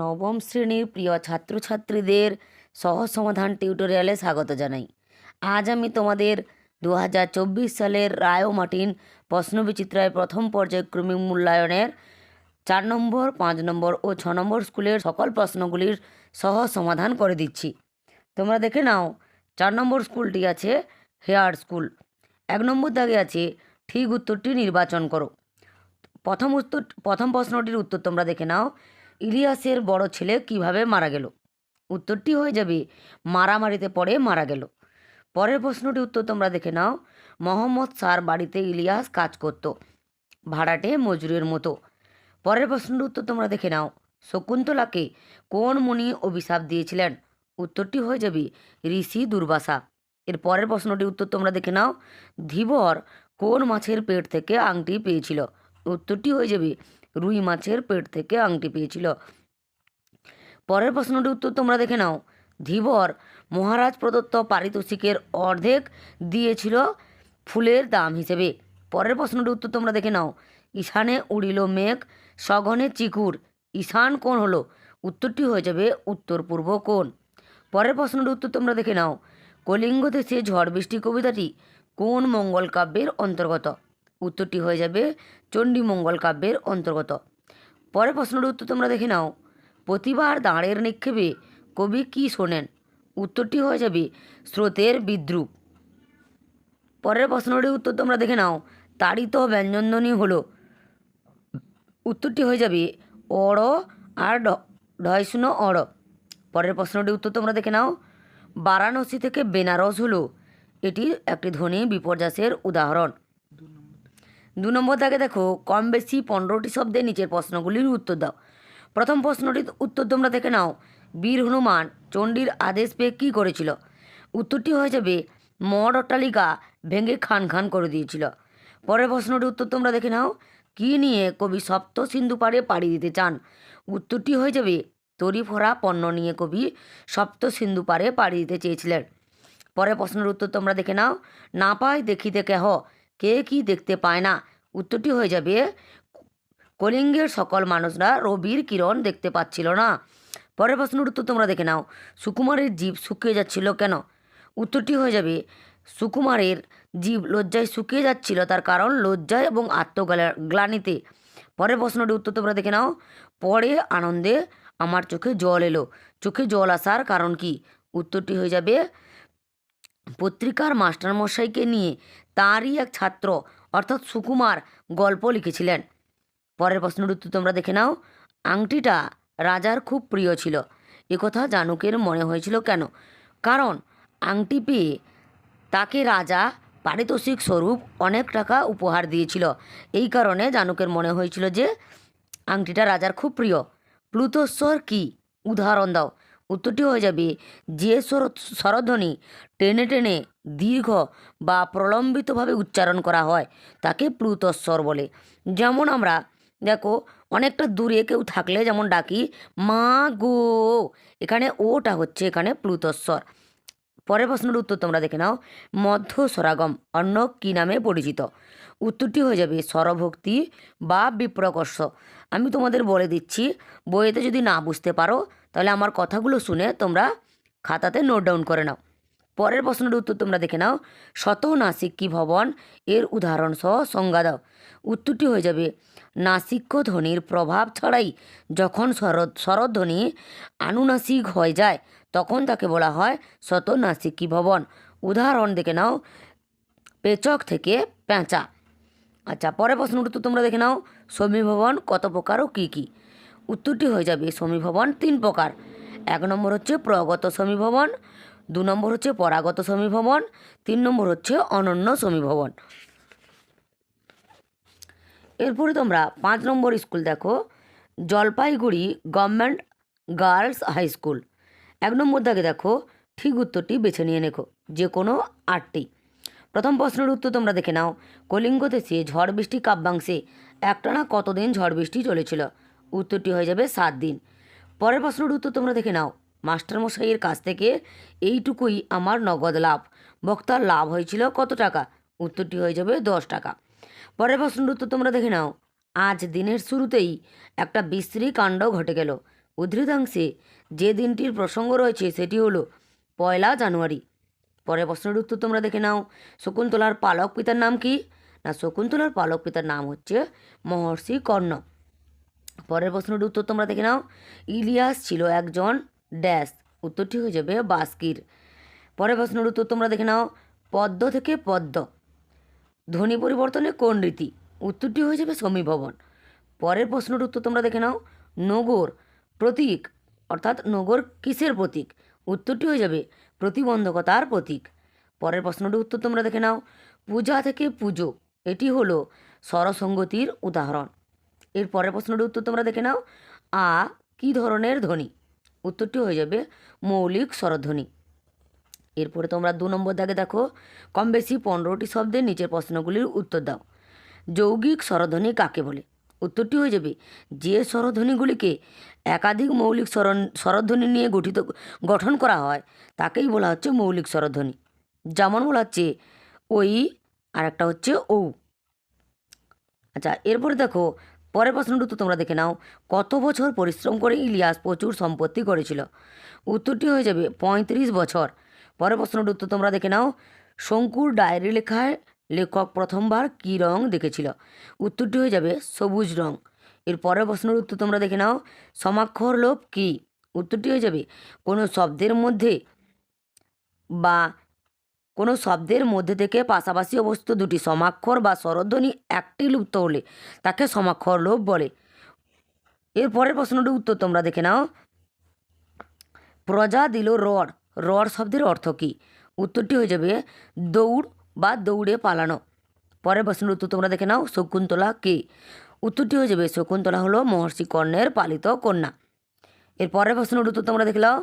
নবম শ্রেণির প্রিয় ছাত্রছাত্রীদের সহজ সমাধান টিউটোরিয়ালে স্বাগত জানাই। আজ আমি তোমাদের দু হাজার চব্বিশ সালের রায় মার্টিন প্রশ্নবিচিত্রায় প্রথম পর্যায়ক্রমিক মূল্যায়নের চার নম্বর, পাঁচ নম্বর ও ছ নম্বর স্কুলের সকল প্রশ্নগুলির সহজ সমাধান করে দিচ্ছি। তোমরা দেখে নাও, চার নম্বর স্কুলটি আছে হেয়ার স্কুল। এক নম্বর দাগে আছে ঠিক উত্তরটি নির্বাচন করো। প্রথম উত্তর, প্রথম প্রশ্নটির উত্তর তোমরা দেখে নাও। ইলিয়াসের বড় ছেলে কীভাবে মারা গেল? উত্তরটি হয়ে যাবে, মারামারিতে পড়ে মারা গেল। পরের প্রশ্নটির উত্তর তোমরা দেখে নাও। মোহাম্মদ স্যার বাড়িতে ইলিয়াস কাজ করত, ভাড়াটে মজুরের মতো। পরের প্রশ্নটির উত্তর তোমরা দেখে নাও। শকুন্তলাকে কোন মুনি অভিশাপ দিয়েছিলেন? উত্তরটি হয়ে যাবে, ঋষি দুর্বাসা। এর পরের প্রশ্নটি উত্তর তোমরা দেখে নাও। ধীবর কোন মাছের পেট থেকে আংটি পেয়েছিল? উত্তরটি হয়ে যাবে রুই মাছের পেট থেকে আংটি পেয়েছিল। পরের প্রশ্নটির উত্তর তোমরা দেখে নাও। ধীবর মহারাজ প্রদত্ত পারিতোষিকের অর্ধেক দিয়েছিল ফুলের দাম হিসেবে। পরের প্রশ্নটির উত্তর তোমরা দেখে নাও। ঈশানে উড়িল মেঘ, সঘনে চিকুর। ঈশান কোণ হলো? উত্তরটি হয়ে যাবে উত্তর পূর্ব কোণ। পরের প্রশ্নটির উত্তর তোমরা দেখে নাও। কলিঙ্গ দেশে ঝড় বৃষ্টি কবিতাটি কোন মঙ্গল কাব্যের অন্তর্গত? উত্তরটি হয়ে যাবে চণ্ডী মঙ্গল কাব্যের অন্তর্গত। পরের প্রশ্নটির উত্তর তোমরা দেখে নাও। প্রতিবার দাঁড়ের নিক্ষেপে কবি কি শোনেন? উত্তরটি হয়ে যাবে স্রোতের বিদ্রুপ। পরের প্রশ্নটির উত্তর তোমরা দেখে নাও। তাড়িত ব্যঞ্জনধ্বনি হলো। উত্তরটি হয়ে যাবে অড় আর ঢয়শূন্য অড়। পরের প্রশ্নটির উত্তর তোমরা দেখে নাও। বারাণসী থেকে বেনারস হলো। এটি একটি ধ্বনি বিপর্যাসের উদাহরণ। দু নম্বর দাগে দেখো, কম বেশি পনেরোটি শব্দে নিচের প্রশ্নগুলির উত্তর দাও। প্রথম প্রশ্নটির উত্তর তোমরা দেখে নাও, বীর হনুমান চণ্ডীর আদেশ পেয়ে কী করেছিল? উত্তরটি হয়ে যাবে মড অট্টালিকা ভেঙে খান খান করে দিয়েছিল। পরের প্রশ্নটির উত্তর তোমরা দেখে নাও, কী নিয়ে কবি সপ্ত সিন্ধু পাড়ে পাড়ি দিতে চান? উত্তরটি হয়ে যাবে, তরি ভরা পণ্য নিয়ে কবি সপ্ত সিন্ধু পাড়ে পাড়ি দিতে চেয়েছিলেন। পরের প্রশ্নের উত্তর তোমরা দেখে নাও, না পায় দেখিতে কেহ, কে কি দেখতে পায় না? উত্তরটি হয়ে যাবে, কলিঙ্গের সকল মানুষরা রবির কিরণ দেখতে পাচ্ছিল না। পরের প্রশ্নের উত্তর তোমরা দেখে নাও, সুকুমারের জীব শুকিয়ে যাচ্ছিল কেন? উত্তরটি হয়ে যাবে, সুকুমারের জীব লজ্জায় শুকিয়ে যাচ্ছিল, তার কারণ লজ্জায় এবং আত্মগ্লানিতে। পরের প্রশ্নটি উত্তর তোমরা দেখে নাও, পরে আনন্দে আমার চোখে জল এলো। চোখে জল আসার কারণ কি? উত্তরটি হয়ে যাবে, পত্রিকার মাস্টারমশাইকে নিয়ে তাঁরই এক ছাত্র অর্থাৎ সুকুমার গল্প লিখেছিলেন। পরের প্রশ্নের উত্তর তোমরা দেখে নাও। আংটিটা রাজার খুব প্রিয় ছিল। একথা জানুকের মনে হয়েছিল কেন? কারণ আংটি পেয়ে তাকে রাজা পারিতোষিক স্বরূপ অনেক টাকা উপহার দিয়েছিল। এই কারণে জানুকের মনে হয়েছিল যে আংটিটা রাজার খুব প্রিয়। প্লুতস্বর কি? উদাহরণ দাও। উত্তরটি হয়ে যাবে যে স্বর স্বরধ্বনি টেনে টেনে দীর্ঘ বা প্রলম্বিতভাবে উচ্চারণ করা হয়, তাকে প্লুতস্বর বলে। যেমন আমরা, দেখো, অনেকটা দূরে কেউ থাকলে যেমন ডাকি, মা গো, এখানে ওটা হচ্ছে এখানে প্লুতস্বর পরের প্রশ্নের উত্তর তোমরা দেখে নাও। মধ্য স্বরাগম, অন্য কী নামে পরিচিত? উত্তরটি হয়ে যাবে স্বরভক্তি বা বিপ্রকর্ষ। আমি তোমাদের বলে দিচ্ছি বইয়েতে যদি না বুঝতে পারো তাহলে আমার কথাগুলো শুনে তোমরা খাতাতে নোট ডাউন করে নাও। পরের প্রশ্নের উত্তর তোমরা দেখে নাও। শত নাসিক কি ভবন? এর উদাহরণ সহ সংজ্ঞা দাও। উত্তরটি হয়ে যাবে, নাসিক্য ধ্বনির প্রভাব ছাড়াই যখন শরৎ স্বরধ্বনি আনুনাসিক হয়ে যায়, তখন তাকে বলা হয় শত নাসিকি ভবন। উদাহরণ দেখে নাও, পেচক থেকে পেঁচা। আচ্ছা পরের প্রশ্নের উত্তর তোমরা দেখে নাও। সমীভবন কত প্রকার ও কী কী? উত্তরটি হয়ে যাবে সমীভবন তিন প্রকার। এক নম্বর হচ্ছে প্রগত সমীভবন, দু নম্বর হচ্ছে পরাগত সমীভবন, তিন নম্বর হচ্ছে অনন্য সমীভবন। এরপরে তোমরা পাঁচ নম্বর স্কুল দেখো, Jalpaiguri government girls high school. এক নম্বর দাগে দেখো, ঠিক উত্তরটি বেছে নিয়ে নেখো যে কোনো আটটি। প্রথম প্রশ্নের উত্তর তোমরা দেখে নাও কলিঙ্গ দেশে ঝড় বৃষ্টি কাব্যাংশে, একটানা কতদিন ঝড় বৃষ্টি চলেছিল? উত্তরটি হয়ে যাবে সাত দিন। পরের প্রশ্নের উত্তর তোমরা দেখে নাও। মাস্টারমশাইয়ের কাছ থেকে এইটুকুই আমার নগদ লাভ। বক্তার লাভ হয়েছিল কত টাকা? উত্তরটি হয়ে যাবে দশ টাকা। পরের প্রশ্নের উত্তর তোমরা দেখে নাও। আজ দিনের শুরুতেই একটা বিশ্রী কাণ্ড ঘটে গেল। উদ্ধৃতাংশে যে দিনটির প্রসঙ্গ রয়েছে সেটি হলো পয়লা জানুয়ারি। পরের প্রশ্নের উত্তর তোমরা দেখে নাও। শকুন্তলার পালক পিতার নাম কি? না, শকুন্তলার পালক পিতার নাম হচ্ছে মহর্ষি কর্ণ। পরের প্রশ্নের উত্তর তোমরা দেখে নাও। ইলিয়াস ছিল একজন ড্যাশ। উত্তরটি হয়ে যাবে বাস্কির। পরের প্রশ্নের উত্তর তোমরা দেখে নাও। পদ্ম থেকে পদ্ম। ধ্বনি পরিবর্তনে কোন রীতি? উত্তরটি হয়ে যাবে সমীভবন। পরের প্রশ্নের উত্তর তোমরা দেখে নাও। নগর, প্রতীক, অর্থাৎ নগর কিসের প্রতীক? উত্তরটি হয়ে যাবে প্রতিবন্ধকতার প্রতীক। পরের প্রশ্নটির উত্তর তোমরা দেখে নাও। পূজা থেকে পুজো। এটি হলো স্বরসঙ্গতির উদাহরণ। এর পরের প্রশ্নটির উত্তর তোমরা দেখে নাও। আ, কী ধরনের ধ্বনি? উত্তরটি হয়ে যাবে মৌলিক স্বরধ্বনি। এরপরে তোমরা দু নম্বর দাগে দেখো, কম বেশি পনেরোটি শব্দের নিচের প্রশ্নগুলির উত্তর দাও। যৌগিক স্বরধ্বনি কাকে বলে? উত্তরটি হয়ে যাবে, যে স্বরধ্বনিগুলিকে একাধিক মৌলিক স্বরণ, স্বরধ্বনি নিয়ে গঠিত, গঠন করা হয়, তাকেই বলা হচ্ছে মৌলিক স্বরধ্বনি। যেমন বলা হচ্ছে ওই আর একটা হচ্ছে ও আচ্ছা এরপরে দেখো পরের প্রশ্নটি তো তোমরা দেখে নাও। কত বছর পরিশ্রম করে ইলিয়াস প্রচুর সম্পত্তি করেছিল উত্তরটি হয়ে যাবে পঁয়ত্রিশ বছর। পরের প্রশ্নটির উত্তর তোমরা দেখে নাও। শঙ্কুর ডায়েরি লেখায় লেখক প্রথমবার কী রং দেখেছিল? উত্তরটি হয়ে যাবে সবুজ রং। এর পরের প্রশ্নের উত্তর তোমরা দেখে নাও। সমাক্ষর লোভ কী? উত্তরটি হয়ে যাবে কোনো শব্দের মধ্যে বা কোনো শব্দের মধ্যে থেকে পাশাপাশি অবস্থিত দুটি সমাক্ষর বা স্বরধ্বনি একটি লুপ্ত হলে তাকে সমাক্ষর লোভ বলে। এর পরের প্রশ্নটির উত্তর তোমরা দেখে নাও। প্রজা দিল রড। রড শব্দের অর্থ কী? উত্তরটি হয়ে যাবে দৌড় বা দৌড়ে পালানো। পরের প্রশ্নের উত্তর তোমরা দেখে নাও, শকুন্তলা কে? উত্তরটি হয়ে যাবে শকুন্তলা হলো মহর্ষি কর্ণের পালিত কন্যা। এর পরের প্রশ্নের উত্তর তোমরা দেখে নাও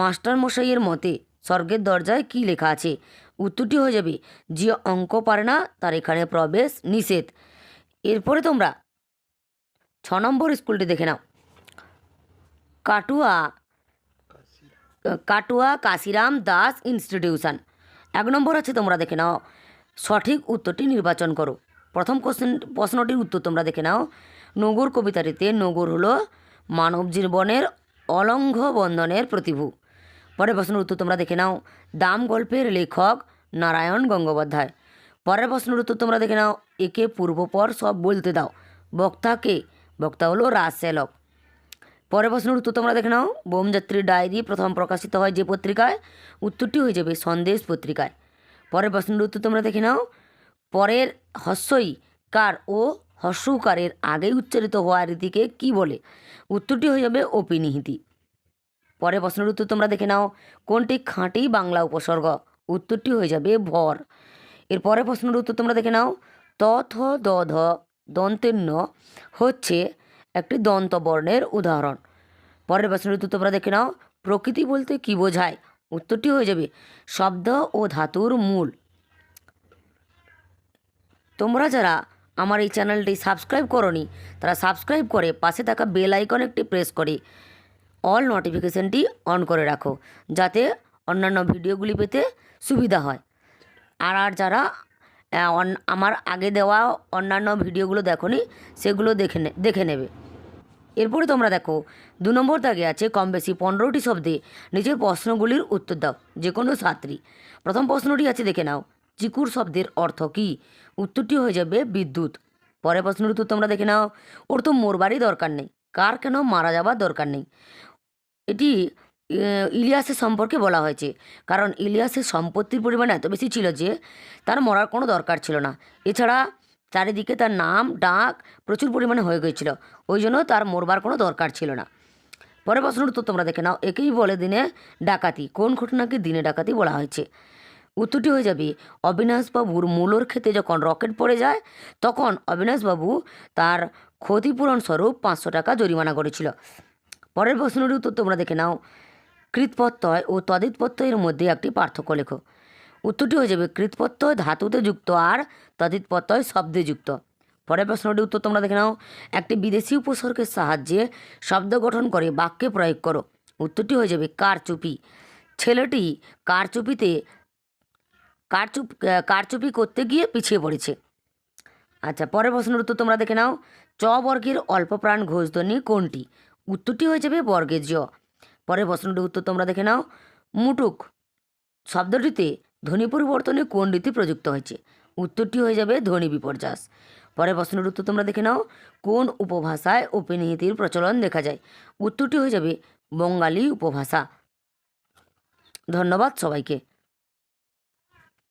মাস্টার মশাইয়ের মতে স্বর্গের দরজায় কী লেখা আছে? উত্তরটি হয়ে যাবে, যে অঙ্ক পারে না, তার এখানে প্রবেশ নিষেধ। এরপরে তোমরা ছ নম্বর স্কুলটি দেখে নাও। কাটুয়া কাটুয়া কাশিরাম দাস ইনস্টিটিউশন। এক নম্বর আছে, তোমরা দেখে নাও। সঠিক উত্তরটি নির্বাচন করো। প্রথম কোশ্চেন, প্রশ্নটির উত্তর তোমরা দেখে নাও। নগর কবিতাটিতে নগর হলো মানব জীবনের অলঙ্ঘ বন্ধনের প্রতিভু। পরের প্রশ্নের উত্তর তোমরা দেখে নাও। দাম গল্পের লেখক নারায়ণ গঙ্গোপাধ্যায়। পরের প্রশ্নের উত্তর তোমরা দেখে নাও। একে পূর্বপর সব বলতে দাও। বক্তাকে বক্তা হলো রাজসেলক। পরের প্রশ্নের উত্তর তোমরা দেখে নাও। বোমযাত্রী ডায়েরি প্রথম প্রকাশিত হয় যে পত্রিকায়? উত্তরটি হয়ে যাবে সন্দেশ পত্রিকায়। পরের প্রশ্নের উত্তর তোমরা দেখে নাও। পরের হস্যই কার ও হস্যকারের আগেই উচ্চারিত হওয়া রীতিকে কি বলে? উত্তরটি হয়ে যাবে অপিনিহিতি। পরের প্রশ্নের উত্তর তোমরা দেখে নাও। কোনটি খাঁটি বাংলা উপসর্গ? উত্তরটি হয়ে যাবে ভর। এর পরের প্রশ্নের উত্তর তোমরা দেখে নাও। ত, থ, দ, ধ দন্তের ন হচ্ছে একটি দন্ত বর্ণের উদাহরণ। পরের প্রশ্নের উত্তর তোমরা দেখে নাও। প্রকৃতি বলতে কি বোঝায়? উত্তরটি হয়ে যাবে শব্দ ও ধাতুর মূল। তোমরা যারা আমার এই চ্যানেলটি সাবস্ক্রাইব করনি, তারা সাবস্ক্রাইব করে পাশে থাকা বেল আইকন একটি প্রেস করে অল নোটিফিকেশানটি অন করে রাখো, যাতে অন্যান্য ভিডিওগুলি পেতে সুবিধা হয়। আর আর যারা আমার আগে দেওয়া অন্যান্য ভিডিওগুলো দেখোনি, সেগুলো দেখে দেখে নেবে। এরপরে তোমরা দেখো, দু নম্বর দাগে আছে, কম বেশি পনেরোটি শব্দে নিজের প্রশ্নগুলির উত্তর দাও, যে কোনো ছাত্রী প্রথম প্রশ্নটি আছে, দেখে নাও, চিকুর শব্দের অর্থ কী? উত্তরটি হয়ে যাবে, বিদ্যুৎ। পরের প্রশ্নের উত্তর তোমরা দেখে নাও, ওর তো মোরবারই দরকার নেই, কার কেন মারা যাবার দরকার নেই? এটি ইলিয়াসের সম্পর্কে বলা হয়েছে। কারণ ইলিয়াসের সম্পত্তির পরিমাণ এত বেশি ছিল যে, তার মরার কোনো দরকার ছিল না। এছাড়া চারিদিকে তার নাম, ডাক প্রচুর পরিমাণে হয়ে গিয়েছিল। ওই জন্য তার মরবার কোনো দরকার ছিল না। পরের প্রশ্নের উত্তর তোমরা দেখে নাও। একেই বলে দিনে ডাকাতি। কোন ঘটনাকে দিনে ডাকাতি বলা হয়েছে? উত্তরটি হয়ে যাবে, অবিনাশবাবুর মূলর ক্ষেতে যখন রকেট পড়ে যায়, তখন অবিনাশবাবু তার ক্ষতিপূরণ স্বরূপ পাঁচশো টাকা জরিমানা করেছিল। পরের প্রশ্নের উত্তর তোমরা দেখে নাও। কৃতপ্রত্যয় ও তদিতপ্রত্যয়ের মধ্যে একটি পার্থক্য লেখো। উত্তরটি হয়ে যাবে কৃতপ্রত্যয় ধাতুতে যুক্ত আর তদিতপ্রত্যয় শব্দে যুক্ত। পরের প্রশ্নটির উত্তর তোমরা দেখে নাও। একটি বিদেশি উপসর্গের সাহায্যে শব্দ গঠন করে, বাক্যে প্রয়োগ করো। উত্তরটি হয়ে যাবে, কারচুপি। ছেলেটি কারচুপিতে, কারচুপ কারচুপি করতে গিয়ে পিছিয়ে পড়েছে। আচ্ছা পরের প্রশ্নের উত্তর তোমরা দেখে নাও। চ বর্গের অল্প প্রাণ ঘোষধ্বনি কোনটি? উত্তরটি হয়ে যাবে বর্গের জ পরের প্রশ্নটির উত্তর তোমরা দেখে নাও। মুটুক শব্দটিতে ধ্বনি পরিবর্তনে কোন রীতি প্রযুক্ত হয়েছে? উত্তরটি হয়ে যাবে ধ্বনি বিপর্যাস পরের প্রশ্নের উত্তর তোমরা দেখে নাও। কোন উপভাষায় উপনিহিতির প্রচলন দেখা যায়? উত্তরটি হয়ে যাবে বঙ্গালী উপভাষা। ধন্যবাদ সবাইকে।